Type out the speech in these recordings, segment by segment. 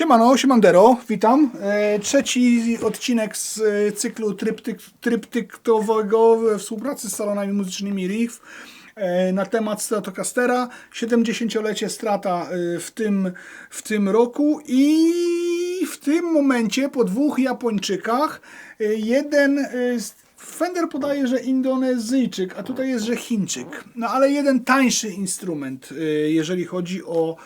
Siemano, siemandero, witam. E, trzeci odcinek z e, cyklu tryptyk, tryptyktowego we współpracy z salonami muzycznymi Riff e, na temat Stratocastera. 70-lecie strata e, w tym, w tym roku i w tym momencie po dwóch Japończykach e, jeden z Fender podaje, że Indonezyjczyk, a tutaj jest, że Chińczyk. No ale jeden tańszy instrument, jeżeli chodzi o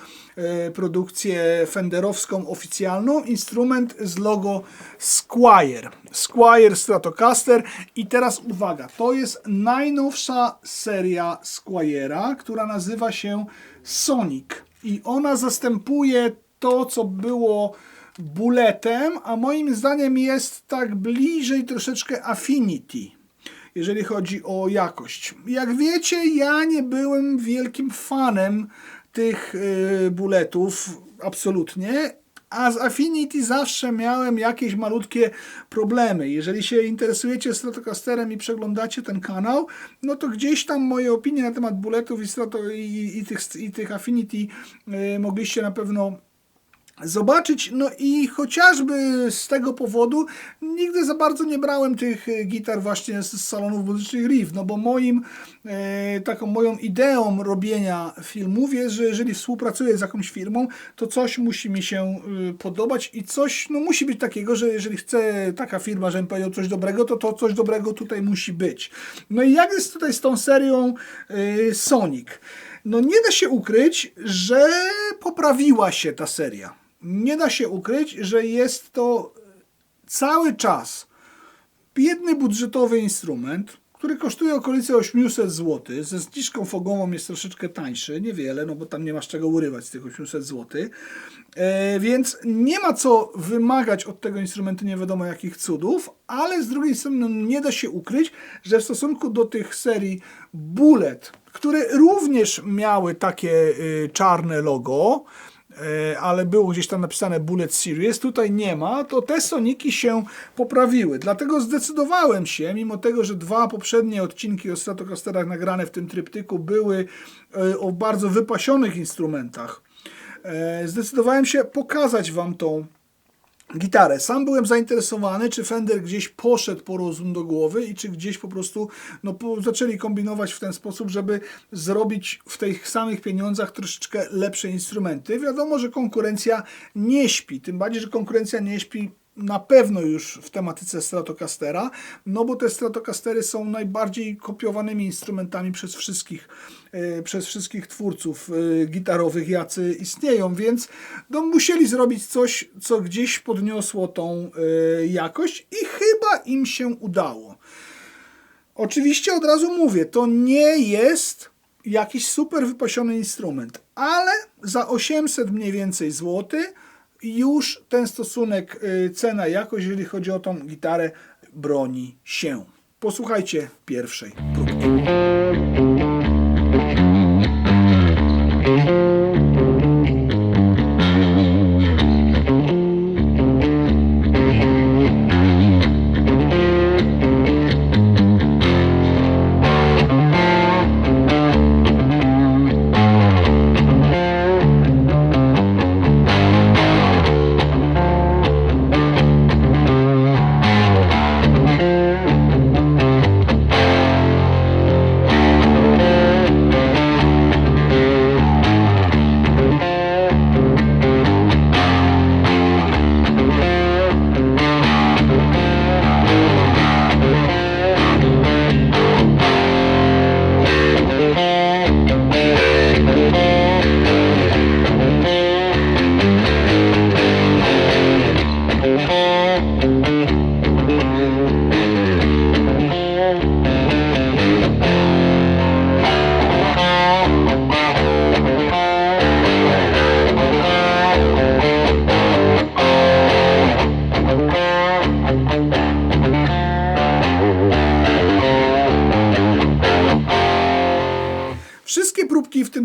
produkcję fenderowską oficjalną. Instrument z logo Squire. Squire Stratocaster. I teraz uwaga, to jest najnowsza seria Squire'a, która nazywa się Sonic. I ona zastępuje to, co było buletem, a moim zdaniem jest tak bliżej troszeczkę Affinity, jeżeli chodzi o jakość. Jak wiecie, ja nie byłem wielkim fanem tych y, buletów, absolutnie. A z Affinity zawsze miałem jakieś malutkie problemy. Jeżeli się interesujecie Stratocasterem i przeglądacie ten kanał, no to gdzieś tam moje opinie na temat buletów i, strato, i, i, tych, i tych Affinity y, mogliście na pewno zobaczyć. No i chociażby z tego powodu nigdy za bardzo nie brałem tych e, gitar właśnie z salonów muzycznych Riff, no bo moim e, taką moją ideą robienia filmów jest, że jeżeli współpracuję z jakąś firmą, to coś musi mi się e, podobać i coś no musi być takiego, że jeżeli chce taka firma, żebym powiedział coś dobrego, to to coś dobrego tutaj musi być. No i jak jest tutaj z tą serią e, Sonic? No nie da się ukryć, że poprawiła się ta seria nie da się ukryć, że jest to cały czas biedny budżetowy instrument, który kosztuje okolice 800 zł. Ze zniżką fogową jest troszeczkę tańszy, niewiele, no bo tam nie masz czego urywać z tych 800 zł. E, więc nie ma co wymagać od tego instrumentu nie wiadomo jakich cudów, ale z drugiej strony no, nie da się ukryć, że w stosunku do tych serii Bullet, które również miały takie y, czarne logo, ale było gdzieś tam napisane Bullet Series, tutaj nie ma, to te soniki się poprawiły. Dlatego zdecydowałem się, mimo tego, że dwa poprzednie odcinki o Stratocasterach nagrane w tym tryptyku były e, o bardzo wypasionych instrumentach, e, zdecydowałem się pokazać Wam tą gitarę. Sam byłem zainteresowany, czy Fender gdzieś poszedł po rozum do głowy i czy gdzieś po prostu no, zaczęli kombinować w ten sposób, żeby zrobić w tych samych pieniądzach troszeczkę lepsze instrumenty. Wiadomo, że konkurencja nie śpi, tym bardziej, że konkurencja nie śpi na pewno już w tematyce Stratocastera, no bo te Stratocastery są najbardziej kopiowanymi instrumentami przez wszystkich, e, przez wszystkich twórców e, gitarowych, jacy istnieją, więc no, musieli zrobić coś, co gdzieś podniosło tą e, jakość i chyba im się udało. Oczywiście od razu mówię, to nie jest jakiś super wypasiony instrument, ale za 800 mniej więcej złotych już ten stosunek y, cena-jakość, jeżeli chodzi o tą gitarę, broni się. Posłuchajcie pierwszej próbki.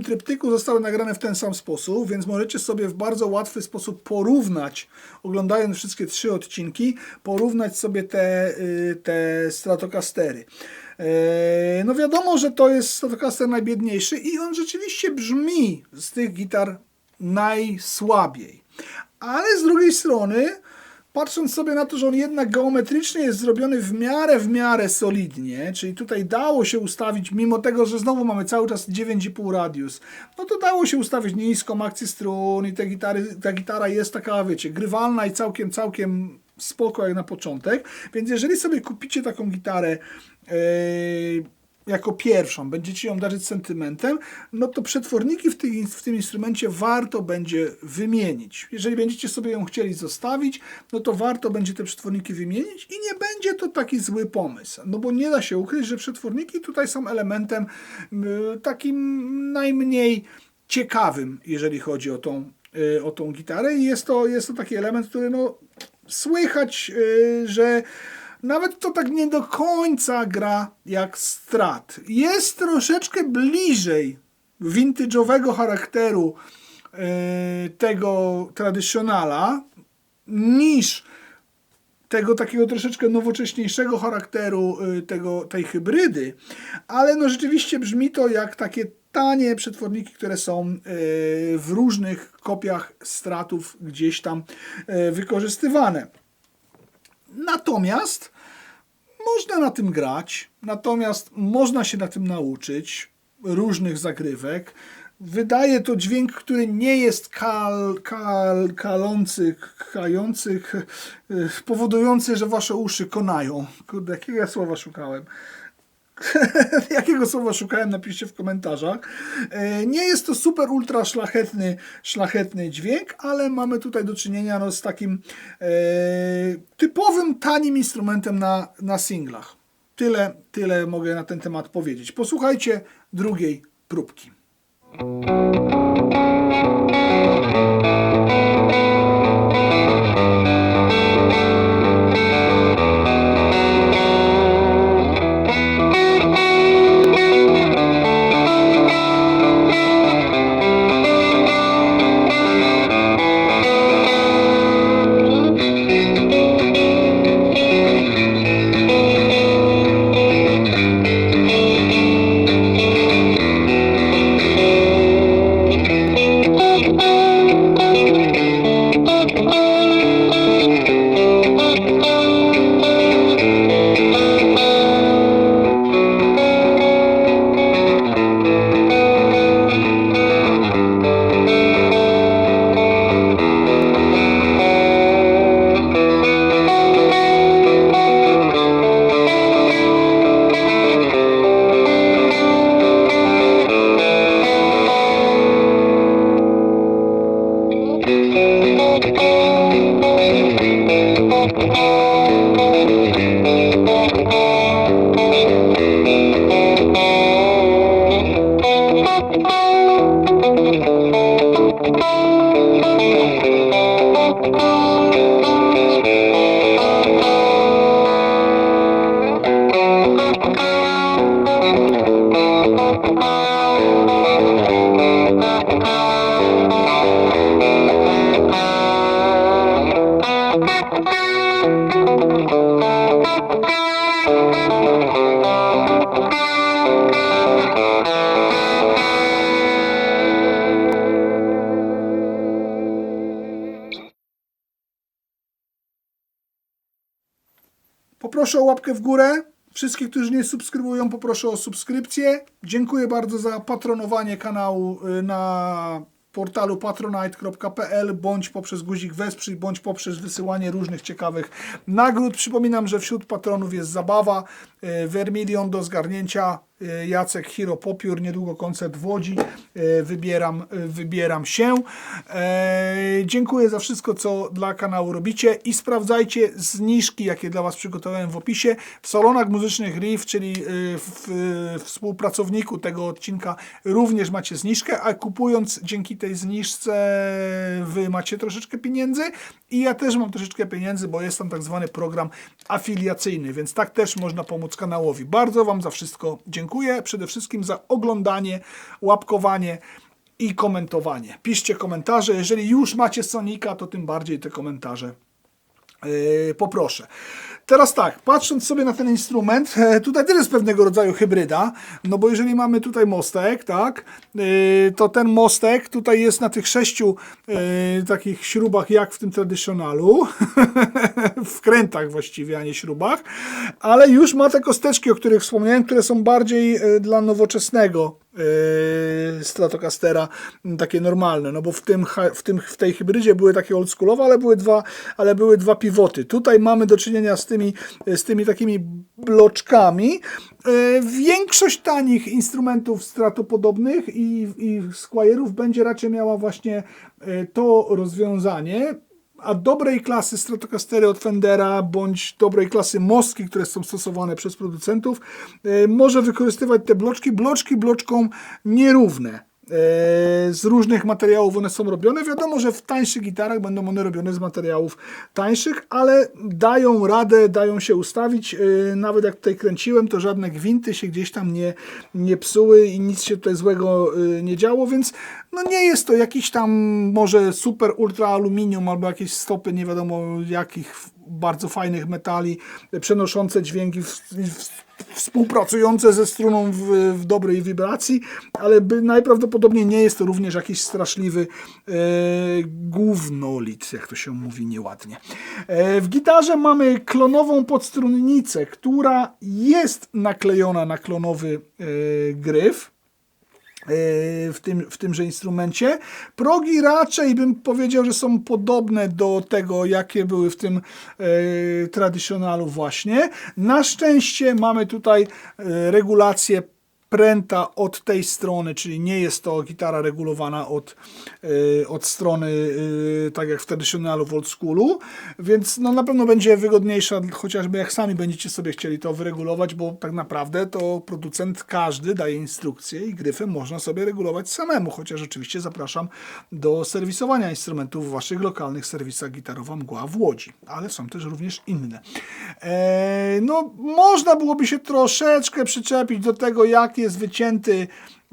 Tryptyku zostały nagrane w ten sam sposób, więc możecie sobie w bardzo łatwy sposób porównać, oglądając wszystkie trzy odcinki, porównać sobie te, y, te Stratocastery. E, no wiadomo, że to jest Stratocaster najbiedniejszy i on rzeczywiście brzmi z tych gitar najsłabiej. ale z drugiej strony, patrząc sobie na to, że on jednak geometrycznie jest zrobiony w miarę, w miarę solidnie, czyli tutaj dało się ustawić, mimo tego, że znowu mamy cały czas 9,5 radius, no to dało się ustawić niską akcję strun i te gitary, ta gitara jest taka, wiecie, grywalna i całkiem, całkiem spoko jak na początek, więc jeżeli sobie kupicie taką gitarę yy, jako pierwszą, będziecie ją darzyć sentymentem, no to przetworniki w, w tym instrumencie warto będzie wymienić. Jeżeli będziecie sobie ją chcieli zostawić, no to warto będzie te przetworniki wymienić i nie będzie to taki zły pomysł. No bo nie da się ukryć, że przetworniki tutaj są elementem y, takim najmniej ciekawym, jeżeli chodzi o tą, y, o tą gitarę i jest to, jest to taki element, który no, słychać, y, że nawet to tak nie do końca gra jak Strat. Jest troszeczkę bliżej vintage'owego charakteru y, tego tradycjonala niż tego takiego troszeczkę nowocześniejszego charakteru y, tego, tej hybrydy, ale no rzeczywiście brzmi to jak takie tanie przetworniki, które są y, w różnych kopiach stratów gdzieś tam wykorzystywane. Natomiast można na tym grać, natomiast można się na tym nauczyć różnych zagrywek. Wydaje to dźwięk, który nie jest kal, kal, kalący, kający, y, powodujący, że wasze uszy konają. Kurde, jakiego ja słowa szukałem? Jakiego słowa szukałem, napiszcie w komentarzach. E, Nie jest to super ultra szlachetny, szlachetny dźwięk, ale mamy tutaj do czynienia no, z takim e, typowym, tanim instrumentem na, na singlach. Tyle, tyle mogę na ten temat powiedzieć. Posłuchajcie drugiej próbki. Poproszę o łapkę w górę. Wszystkich, którzy nie subskrybują, poproszę o subskrypcję. Dziękuję bardzo za patronowanie kanału y, na portalu patronite.pl bądź poprzez guzik wesprzyj, bądź poprzez wysyłanie różnych ciekawych nagród. Przypominam, że wśród patronów jest zabawa, y, Vermilion do zgarnięcia, Jacek Hiro Popiór, niedługo koncert w Łodzi, y, wybieram, y, wybieram się. Dziękuję za wszystko, co dla kanału robicie i sprawdzajcie zniżki, jakie dla Was przygotowałem w opisie. W salonach muzycznych Riff, czyli y, w współpracowniku tego odcinka również macie zniżkę, a kupując dzięki tej zniżce Wy macie troszeczkę pieniędzy i ja też mam troszeczkę pieniędzy, bo jest tam tak zwany program afiliacyjny, więc tak też można pomóc kanałowi. Bardzo Wam za wszystko dziękuję. Przede wszystkim za oglądanie, łapkowanie i komentowanie. Piszcie komentarze. Jeżeli już macie Sonika, to tym bardziej te komentarze Yy, poproszę. Teraz tak, patrząc sobie na ten instrument, e, tutaj też jest pewnego rodzaju hybryda, no bo jeżeli mamy tutaj mostek, tak, yy, to ten mostek tutaj jest na tych sześciu yy, takich śrubach jak w tym tradycjonalu, wkrętach właściwie, a nie śrubach, ale już ma te kosteczki, o których wspomniałem, które są bardziej e, dla nowoczesnego yy, Stratocastera m, takie normalne, no bo w, tym, w, tym, w tej hybrydzie były takie oldschoolowe, ale były dwa, ale były dwa pivoty. Tutaj mamy do czynienia z tymi, z tymi takimi bloczkami. Yy, Większość tanich instrumentów stratopodobnych i, i Squire'ów będzie raczej miała właśnie to rozwiązanie, a dobrej klasy Stratocastery od Fendera bądź dobrej klasy mostki, które są stosowane przez producentów, e, może wykorzystywać te bloczki, bloczki bloczkom nierówne. E, Z różnych materiałów one są robione. Wiadomo, że w tańszych gitarach będą one robione z materiałów tańszych, ale dają radę, dają się ustawić. E, Nawet jak tutaj kręciłem, to żadne gwinty się gdzieś tam nie, nie psuły i nic się tutaj złego e, nie działo, więc no nie jest to jakiś tam może super ultra aluminium albo jakieś stopy nie wiadomo jakich bardzo fajnych metali przenoszące dźwięki współpracujące ze struną w, w dobrej wibracji, ale by, najprawdopodobniej nie jest to również jakiś straszliwy e, głównolit, jak to się mówi nieładnie. E, w gitarze mamy klonową podstrunnicę, która jest naklejona na klonowy e, gryf w, tym, w tymże instrumencie. Progi raczej bym powiedział, że są podobne do tego, jakie były w tym e, tradycjonalu właśnie. Na szczęście mamy tutaj e, regulację pręta od tej strony, czyli nie jest to gitara regulowana od, e, od strony, e, tak jak w tradycjonalu w old schoolu, więc no na pewno będzie wygodniejsza, chociażby jak sami będziecie sobie chcieli to wyregulować, bo tak naprawdę to producent każdy daje instrukcje i gryfy można sobie regulować samemu, chociaż oczywiście zapraszam do serwisowania instrumentów w waszych lokalnych serwisach Gitarowa Mgła w Łodzi, ale są też również inne. E, no, można byłoby się troszeczkę przyczepić do tego, jak jest wycięty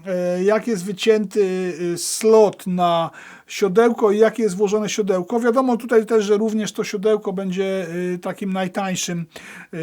e, jak jest wycięty y, slot na siodełko i jakie jest włożone siodełko. Wiadomo tutaj też, że również to siodełko będzie y, takim najtańszym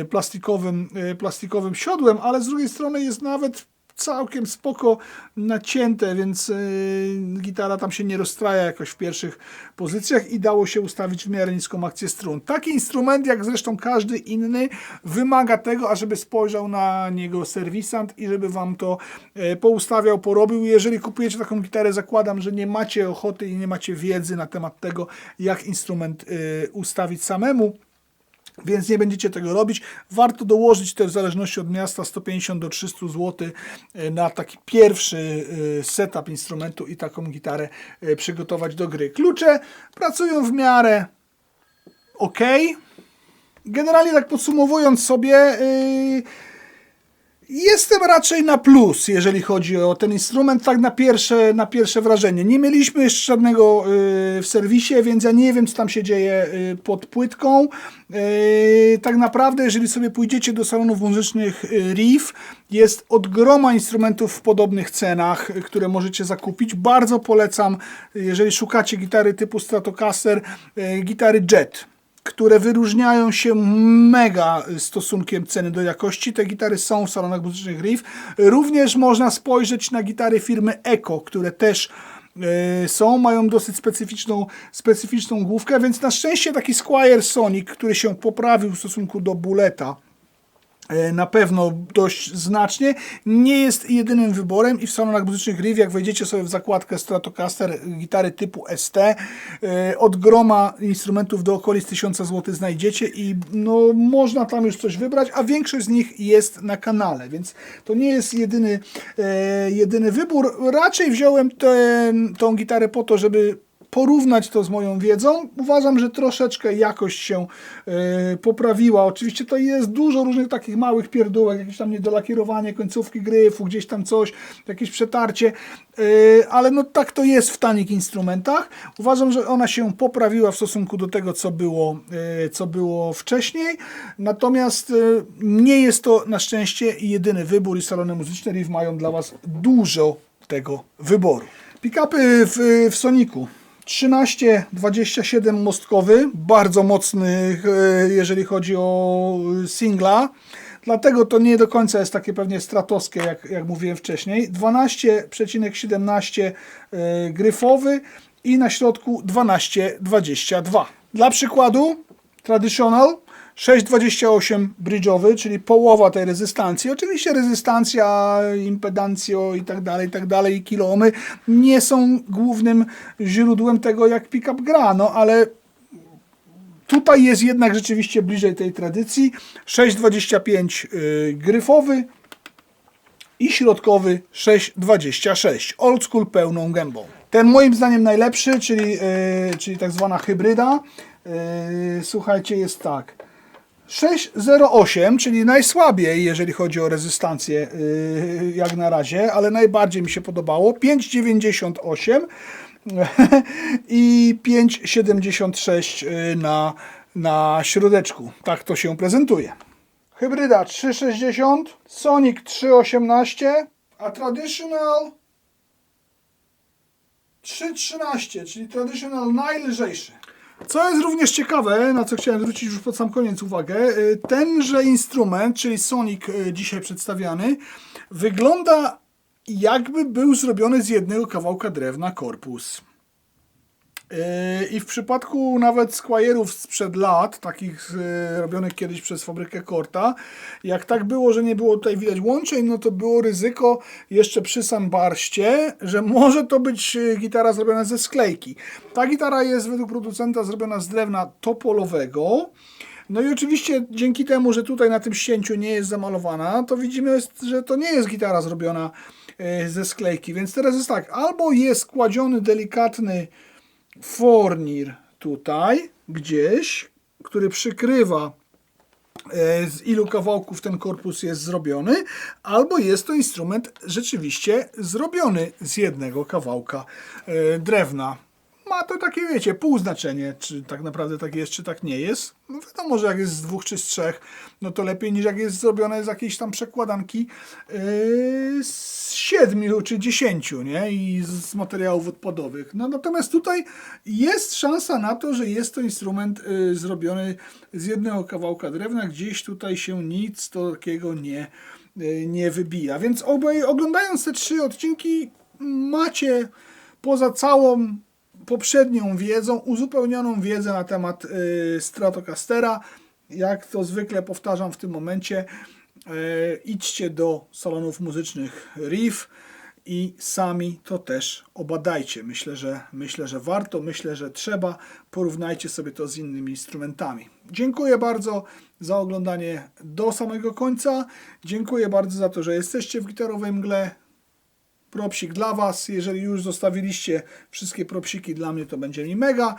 plastikowym, plastikowym siodłem, ale z drugiej strony jest nawet całkiem spoko nacięte, więc y, gitara tam się nie rozstraja jakoś w pierwszych pozycjach i dało się ustawić w miarę niską akcję strun. Taki instrument, jak zresztą każdy inny, wymaga tego, ażeby spojrzał na niego serwisant i żeby wam to e, poustawiał, porobił. Jeżeli kupujecie taką gitarę, zakładam, że nie macie ochoty i nie macie wiedzy na temat tego, jak instrument y, ustawić samemu więc nie będziecie tego robić. Warto dołożyć też w zależności od miasta 150 do 300 zł na taki pierwszy y, setup instrumentu i taką gitarę y, przygotować do gry. Klucze pracują w miarę ok. Generalnie tak podsumowując sobie, yy, Jestem raczej na plus, jeżeli chodzi o ten instrument, tak na pierwsze, na pierwsze wrażenie. Nie mieliśmy jeszcze żadnego y, w serwisie, więc ja nie wiem, co tam się dzieje y, pod płytką. Y, tak naprawdę, jeżeli sobie pójdziecie do salonów muzycznych y, Reef, jest od groma instrumentów w podobnych cenach, y, które możecie zakupić. Bardzo polecam, jeżeli szukacie gitary typu Stratocaster, y, gitary Jet które wyróżniają się mega stosunkiem ceny do jakości. Te gitary są w salonach muzycznych Reef. Również można spojrzeć na gitary firmy Eko, które też e, są, mają dosyć specyficzną, specyficzną główkę, więc na szczęście taki Squire Sonic, który się poprawił w stosunku do Bulleta, e, na pewno dość znacznie. Nie jest jedynym wyborem i w salonach muzycznych Riv, jak wejdziecie sobie w zakładkę Stratocaster, gitary typu ST, e, od groma instrumentów do okolic 1000 zł znajdziecie i no, można tam już coś wybrać, a większość z nich jest na kanale, więc to nie jest jedyny, e, jedyny wybór. Raczej wziąłem tę tą gitarę po to, żeby porównać to z moją wiedzą, uważam, że troszeczkę jakość się e, poprawiła. Oczywiście to jest dużo różnych takich małych pierdółek, jakieś tam niedolakierowanie końcówki gryfu, gdzieś tam coś, jakieś przetarcie, e, ale no tak to jest w tanich instrumentach. Uważam, że ona się poprawiła w stosunku do tego, co było, e, co było wcześniej. Natomiast e, nie jest to na szczęście jedyny wybór i salony muzyczne Riff mają dla Was dużo tego wyboru. Pick-upy w, w Soniku. 1327 mostkowy, bardzo mocny, e, jeżeli chodzi o singla. Dlatego to nie do końca jest takie pewnie stratowskie, jak, jak mówiłem wcześniej. 12,17 e, gryfowy i na środku 12,22. Dla przykładu, traditional 6,28 bridge'owy, czyli połowa tej rezystancji. Oczywiście rezystancja, impedancjo i tak dalej, i tak dalej, i kiloomy nie są głównym źródłem tego, jak pickup gra, no ale tutaj jest jednak rzeczywiście bliżej tej tradycji. 6,25 yy, gryfowy i środkowy 6,26. Old school pełną gębą. Ten moim zdaniem najlepszy, czyli, yy, czyli tak zwana hybryda, yy, słuchajcie, jest tak. 6,08, czyli najsłabiej, jeżeli chodzi o rezystancję, yy, jak na razie, ale najbardziej mi się podobało. 5,98 i 5,76 yy, na, na środeczku. Tak to się prezentuje. Hybryda 3,60, Sonic 3,18, a Traditional 3,13, czyli Traditional najlżejszy. Co jest również ciekawe, na co chciałem zwrócić już pod sam koniec uwagę, y, tenże instrument, czyli Sonic y, dzisiaj przedstawiany, wygląda jakby był zrobiony z jednego kawałka drewna korpus. I w przypadku nawet Squire'ów sprzed lat, takich yy, robionych kiedyś przez fabrykę Korta, jak tak było, że nie było tutaj widać łączeń, no to było ryzyko jeszcze przy Sunbarście, że może to być yy, gitara zrobiona ze sklejki. Ta gitara jest według producenta zrobiona z drewna topolowego. No i oczywiście dzięki temu, że tutaj na tym ścięciu nie jest zamalowana, to widzimy, że to nie jest gitara zrobiona ze sklejki. Więc teraz jest tak, albo jest kładziony delikatny fornir tutaj gdzieś, który przykrywa e, z ilu kawałków ten korpus jest zrobiony, albo jest to instrument rzeczywiście zrobiony z jednego kawałka e, drewna ma to takie, wiecie, pół znaczenie, czy tak naprawdę tak jest, czy tak nie jest. No wiadomo, że jak jest z dwóch czy z trzech, no to lepiej niż jak jest zrobione z jakiejś tam przekładanki yy, z siedmiu czy dziesięciu, nie? I z materiałów odpadowych. No natomiast tutaj jest szansa na to, że jest to instrument yy, zrobiony z jednego kawałka drewna. Gdzieś tutaj się nic takiego nie, yy, nie wybija. Więc obaj, oglądając te trzy odcinki macie poza całą poprzednią wiedzą, uzupełnioną wiedzę na temat y, Stratocastera. Jak to zwykle powtarzam w tym momencie, y, idźcie do salonów muzycznych Riff i sami to też obadajcie. Myślę, że myślę, że warto, myślę, że trzeba. Porównajcie sobie to z innymi instrumentami. Dziękuję bardzo za oglądanie do samego końca. Dziękuję bardzo za to, że jesteście w gitarowej mgle propsik dla Was. Jeżeli już zostawiliście wszystkie propsiki dla mnie, to będzie mi mega.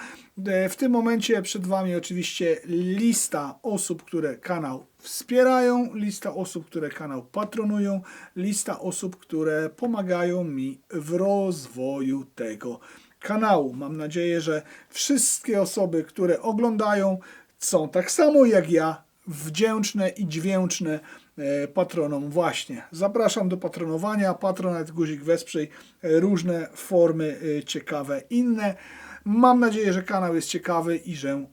E, w tym momencie przed Wami oczywiście lista osób, które kanał wspierają, lista osób, które kanał patronują, lista osób, które pomagają mi w rozwoju tego kanału. Mam nadzieję, że wszystkie osoby, które oglądają, są tak samo jak ja wdzięczne i dźwięczne patronom właśnie. Zapraszam do patronowania, patronat, guzik wesprzyj, e, różne formy e, ciekawe inne. Mam nadzieję, że kanał jest ciekawy i że,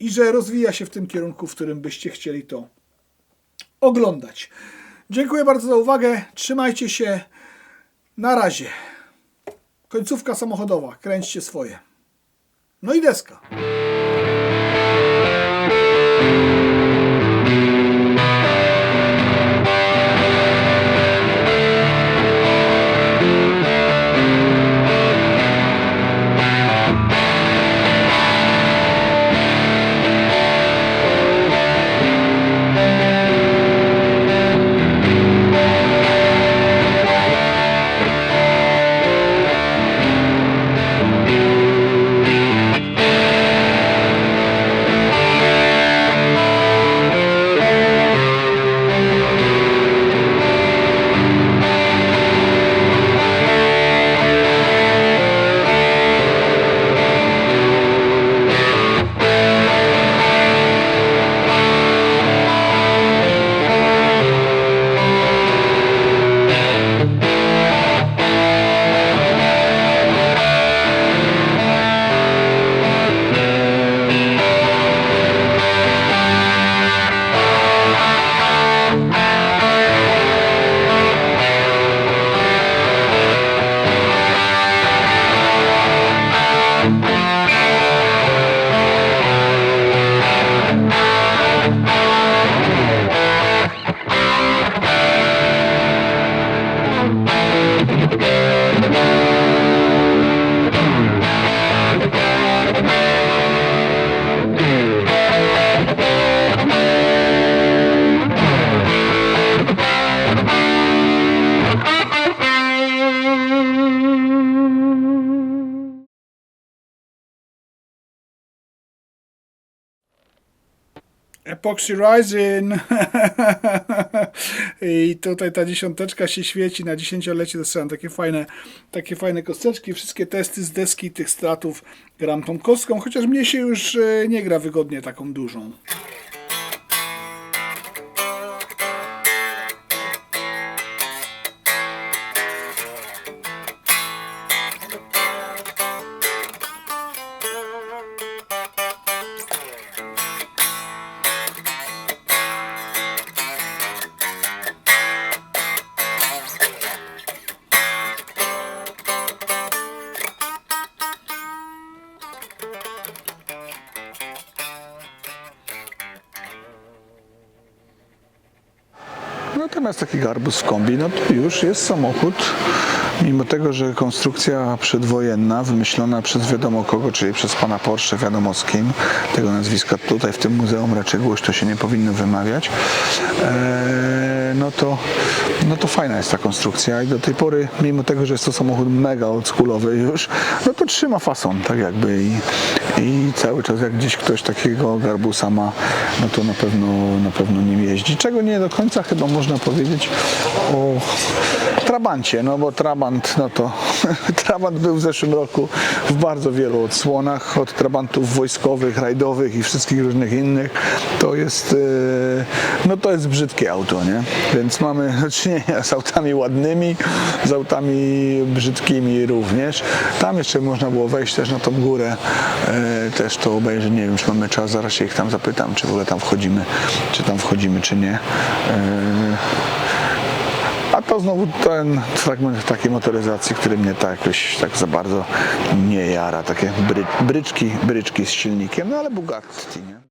i że rozwija się w tym kierunku, w którym byście chcieli to oglądać. Dziękuję bardzo za uwagę. Trzymajcie się. Na razie. Końcówka samochodowa. Kręćcie swoje. No i deska. Epoxy Rising. I tutaj ta dziesiąteczka się świeci. Na dziesięciolecie dostałem takie fajne, takie fajne kosteczki. Wszystkie testy z deski tych stratów gram tą kostką, chociaż mnie się już e, nie gra wygodnie taką dużą. Natomiast taki garbus kombi, no to już jest samochód, mimo tego, że konstrukcja przedwojenna, wymyślona przez wiadomo kogo, czyli przez pana Porsche, wiadomo z kim, tego nazwiska tutaj w tym muzeum raczej głośno się nie powinno wymawiać, eee, no, to, no to fajna jest ta konstrukcja i do tej pory, mimo tego, że jest to samochód mega oldschoolowy już, no to trzyma fason, tak jakby i, i cały czas jak gdzieś ktoś takiego garbusa ma, no to na pewno, na pewno nim jeździ, czego nie do końca chyba można powiedzieć o Trabancie, no bo Trabant, no to Trabant był w zeszłym roku w bardzo wielu odsłonach, od Trabantów wojskowych, rajdowych i wszystkich różnych innych. To jest, e, no to jest brzydkie auto, nie? Więc mamy do czynienia z autami ładnymi, z autami brzydkimi również. Tam jeszcze można było wejść też na tą górę, e, też to obejrzeć, nie wiem, czy mamy czas, zaraz się ich tam zapytam, czy w ogóle tam wchodzimy, czy tam wchodzimy, czy nie. To znowu ten fragment takiej motoryzacji, który mnie tak jakoś tak za bardzo nie jara. Takie bry, bryczki, bryczki z silnikiem, no ale Bugatti, nie?